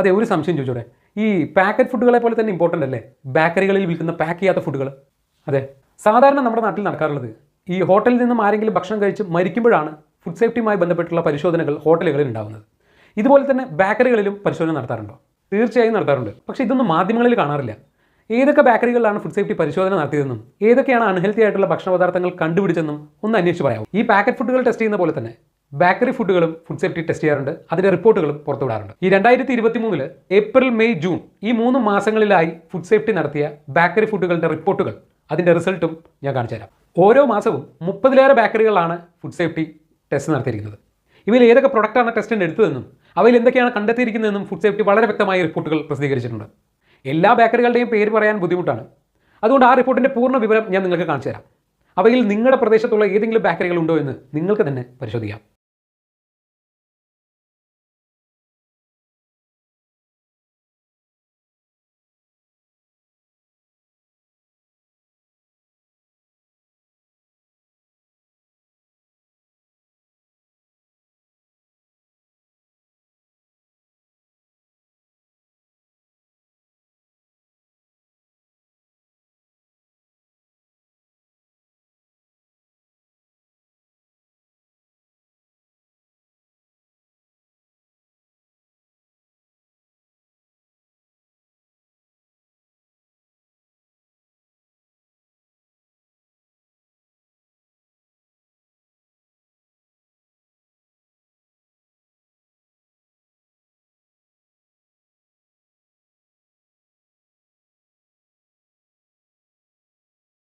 അതെ ഒരു സംശയം ചോദിച്ചോടെ ഈ പാക്കറ്റ് ഫുഡുകളെ പോലെ തന്നെ ഇമ്പോർട്ടന്റ് അല്ലേ? ബേക്കറികളിൽ വിൽക്കുന്ന പാക്ക് ചെയ്യാത്ത ഫുഡുകൾ അതെ സാധാരണ നമ്മുടെ നാട്ടിൽ നടക്കാറുള്ളത് ഈ ഹോട്ടലിൽ നിന്നും ആരെങ്കിലും ഭക്ഷണം കഴിച്ച് മരിക്കുമ്പോഴാണ് ഫുഡ് സേഫ്റ്റിയുമായി ബന്ധപ്പെട്ടുള്ള പരിശോധനകൾ ഹോട്ടലുകളിൽ ഉണ്ടാകുന്നത് ഇതുപോലെ തന്നെ ബേക്കറികളിലും പരിശോധന നടത്താറുണ്ടോ? തീർച്ചയായും നടത്താറുണ്ട്. പക്ഷേ ഇതൊന്നും മാധ്യമങ്ങളിൽ കാണാറില്ല. ഏതൊക്കെ ബേക്കറികളിലാണ് ഫുഡ് സേഫ്റ്റി പരിശോധന നടത്തിയതെന്നും ഏതൊക്കെയാണ് അൺഹെൽത്തി ആയിട്ടുള്ള ഭക്ഷണ പദാർത്ഥങ്ങൾ കണ്ടുപിടിച്ചെന്നും ഒന്ന് അന്വേഷിച്ച് പറയാം ഈ പാക്കറ്റ് ഫുഡുകൾ ടെസ്റ്റ് ചെയ്യുന്ന പോലെ തന്നെ ബേക്കറി ഫുഡുകളും ഫുഡ് സേഫ്റ്റി ടെസ്റ്റ് ചെയ്യാറുണ്ട്. അതിന്റെ റിപ്പോർട്ടുകളും പുറത്തുവിടാറുണ്ട്. ഈ രണ്ടായിരത്തി ഇരുപത്തി മൂന്നിൽ ഏപ്രിൽ മെയ് ജൂൺ ഈ മൂന്ന് മാസങ്ങളിലായി ഫുഡ് സേഫ്റ്റി നടത്തിയ ബേക്കറി ഫുഡുകളുടെ റിപ്പോർട്ടുകൾ. അതിന്റെ റിസൾട്ടും ഞാൻ കാണിച്ചു തരാം. ഓരോ മാസവും മുപ്പതിലേറെ ബേക്കറികളാണ് ഫുഡ് സേഫ്റ്റി ടെസ്റ്റ് നടത്തിയിരിക്കുന്നത്. ഇവയിൽ ഏതൊക്കെ പ്രൊഡക്റ്റാണ് ടെസ്റ്റിന് എടുത്തതെന്നും അവയിൽ എന്തൊക്കെയാണ് കണ്ടെത്തിയിരിക്കുന്നതെന്നും ഫുഡ് സേഫ്റ്റി വളരെ വ്യക്തമായ റിപ്പോർട്ടുകൾ പ്രസിദ്ധീകരിച്ചിട്ടുണ്ട്. എല്ലാ ബേക്കറികളുടെയും പേര് പറയാൻ ബുദ്ധിമുട്ടാണ്. അതുകൊണ്ട് ആ റിപ്പോർട്ടിന്റെ പൂർണ വിവരം ഞാൻ നിങ്ങൾക്ക് കാണിച്ചു തരാം. അവയിൽ നിങ്ങളുടെ പ്രദേശത്തുള്ള ഏതെങ്കിലും ബേക്കറികൾ ഉണ്ടോ എന്ന് നിങ്ങൾക്ക് തന്നെ പരിശോധിക്കാം.